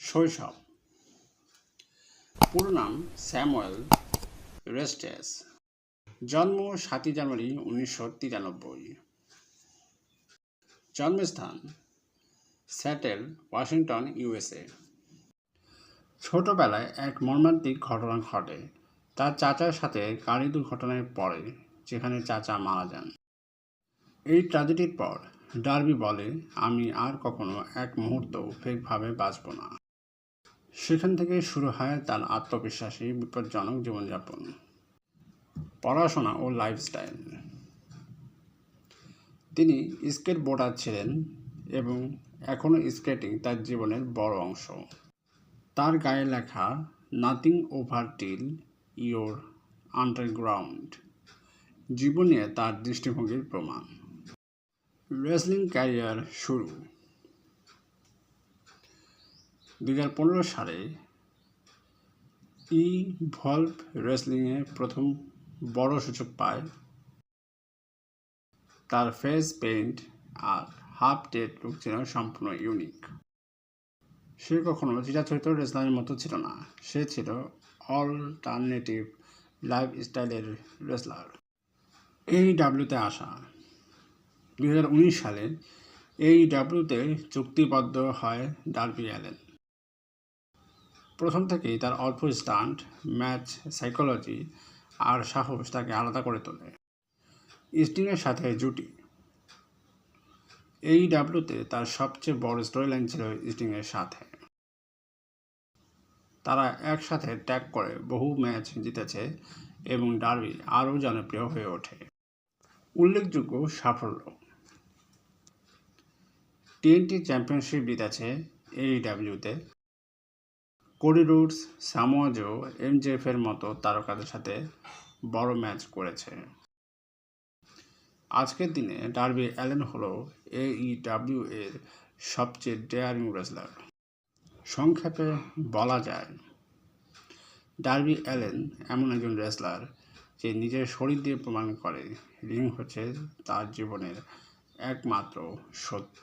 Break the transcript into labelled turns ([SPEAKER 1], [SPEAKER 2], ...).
[SPEAKER 1] শৈশব। পুরো নাম স্যামুয়েল রেস্টেস। জন্ম সাতই জানুয়ারি উনিশশো তিরানব্বই। জন্মস্থান স্যাটেল, ওয়াশিংটন, ইউএসএ। ছোটবেলায় এক মর্মান্তিক ঘটনা ঘটে। তার চাচার সাথে গাড়ি দুর্ঘটনায় পড়ে, যেখানে চাচা মারা যান। এই ট্র্যাজেডির পর ডার্বি বলে, আমি আর কখনো এক মুহূর্ত ফেকভাবে বাঁচব না। সেখান থেকে শুরু হয় তার আত্মবিশ্বাসী, বিপজ্জনক জীবনযাপন। পড়াশোনা ও লাইফস্টাইল তিনি স্কেট বোর্ডার ছিলেন এবং এখনও স্কেটিং তার জীবনের বড় অংশ। তার গায়ে লেখা nothing over till your underground জীবনে তার দৃষ্টিভঙ্গির প্রমাণ। রেসলিং ক্যারিয়ার শুরু। দুই হাজার পনেরো সালে ই ভলভ রেসলিংয়ে প্রথম বড় সুযোগ পায় তার ফেস পেইন্ট আর হাফ ডেড লুক ছিল সম্পূর্ণ ইউনিক। সে কখনো চিরাচরিত রেসলারের মতো ছিল না। সে ছিল অল্টারনেটিভ লাইফ স্টাইলের রেসলার এই ডাব্লিউতে আসা। দু হাজার উনিশ সালে এই ডাব্লিউতে চুক্তিবদ্ধ হয় ডার্বি অ্যালেন। প্রথম থেকেই তার অল্প স্টান্ট ম্যাচ সাইকোলজি আর সাহস তাকে আলাদা করে তোলে। স্টিংয়ের সাথে জুটি। এই ডাব্লিউতে তার সবচেয়ে বড় স্টোরি লাইন ছিল স্টিংয়ের সাথে। তারা একসাথে ট্যাগ করে বহু ম্যাচ জিতেছে এবং ডার্বি আরও জনপ্রিয় হয়ে ওঠে। উল্লেখযোগ্য সাফল্য। টিএনটি চ্যাম্পিয়নশিপ জিতেছে এইডাব্লিউতে কোডি রুটস সামোয়াজো এমজেফের মতো তারকাদের সাথে বড় ম্যাচ করেছে। আজকের দিনে ডার্বি অ্যালেন হলো এইডাব্লিউ এর সবচেয়ে ডেয়ারিং রেসলার। সংক্ষেপে বলা যায়, ডার্বি অ্যালেন এমন একজন রেসলার যে নিজের শরীর দিয়ে প্রমাণ করে রিং হচ্ছে তার জীবনের একমাত্র সত্য।